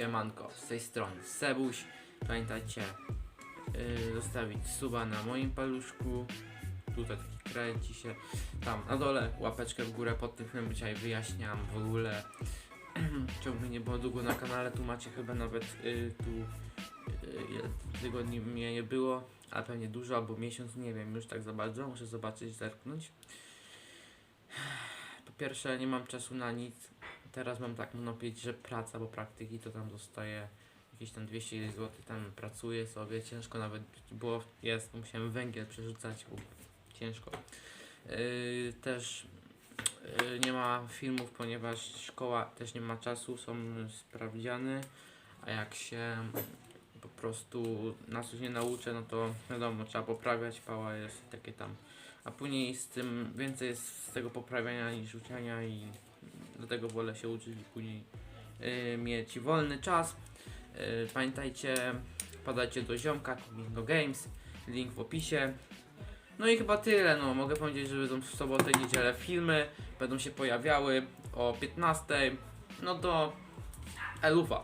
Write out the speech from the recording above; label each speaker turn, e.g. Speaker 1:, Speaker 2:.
Speaker 1: Siemanko, z tej strony Sebuś. Pamiętajcie yy, zostawić suba na moim paluszku. Tutaj taki kręci się. Tam na dole łapeczkę w górę pod tym filmem dzisiaj wyjaśniam w ogóle. Ciągle nie było długo na kanale, tu macie chyba nawet yy, tu yy, tygodni mnie nie było, ale pewnie dużo albo miesiąc, nie wiem już tak za bardzo, muszę zobaczyć, zerknąć. Po pierwsze nie mam czasu na nic, Teraz mam tak powiedzieć, że praca, bo praktyki to tam dostaję jakieś tam 200 zł, tam pracuję sobie, ciężko nawet było, jest, musiałem węgiel przerzucać, bo ciężko. Yy, też yy, nie ma filmów, ponieważ szkoła też nie ma czasu, są sprawdziany, a jak się po prostu na coś nie nauczę, no to wiadomo, trzeba poprawiać, pała jest takie tam. A później z tym więcej jest z tego poprawiania niż uczenia i dlatego wolę się uczyć i później yy, mieć wolny czas. Yy, pamiętajcie, padajcie do ziomka, Bingo Games, link w opisie. No i chyba tyle, no mogę powiedzieć, że będą w sobotę, niedzielę filmy, będą się pojawiały o 15. No to elufa.